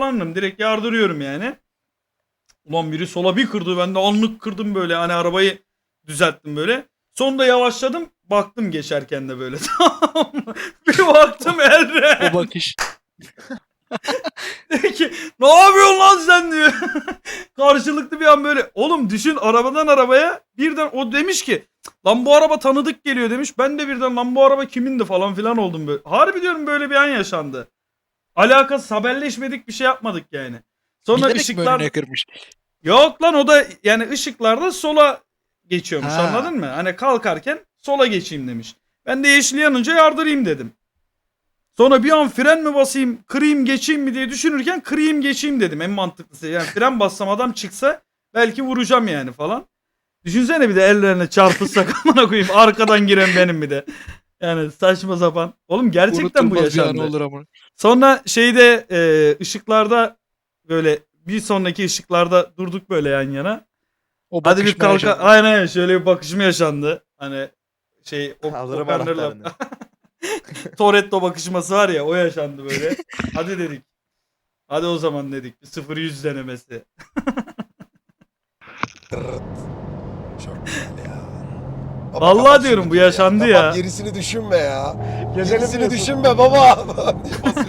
falanım. Direkt yardırıyorum yani. Ulan biri sola bir kırdı. Ben de anlık kırdım böyle. Hani arabayı düzelttim böyle. Sonunda yavaşladım. Baktım geçerken de böyle. Tamam mı? bir baktım Elre. O bakış. Dedi ki ne yapıyorsun lan sen diyor. Karşılıklı bir an böyle. Oğlum düşün arabadan arabaya birden o demiş ki lan bu araba tanıdık geliyor demiş. Ben de birden lan bu araba kimindi falan filan oldum böyle. Harbi diyorum böyle bir an yaşandı. Alakası haberleşmedik bir şey yapmadık yani. Sonra Bilerek mi ışıklar önüne kırmış? yok lan o da yani ışıklarda sola geçiyormuş Ha. anladın mı? Hani kalkarken sola geçeyim demiş. Ben de yeşil yanınca yardırayım dedim. Sonra bir an fren mi basayım, kırayım geçeyim mi diye düşünürken kırayım geçeyim dedim en mantıklısı. Yani fren bassam adam çıksa belki vuracağım yani falan. Düşünsene bir de ellerine çarpılsak amına koyayım arkadan giren benim bir de. Yani saçma sapan. Oğlum gerçekten bu Unutulmaz bir an yaşandı. olur ama. Sonra şeyde e, ışıklarda böyle bir sonraki ışıklarda durduk böyle yan yana. O Hadi bir bakışma kalka yaşandı. aynen şöyle bir bakışma yaşandı. Hani şey o, Kaldırım anahtarını. Toretto bakışması var ya o yaşandı böyle. Hadi dedik. Hadi o zaman dedik. Bir 0-100 denemesi. Çok güzel ya. Baba, Vallahi diyorum, bu ya. yaşandı ya. Gerisini düşünme ya. Gerisini düşünme baba.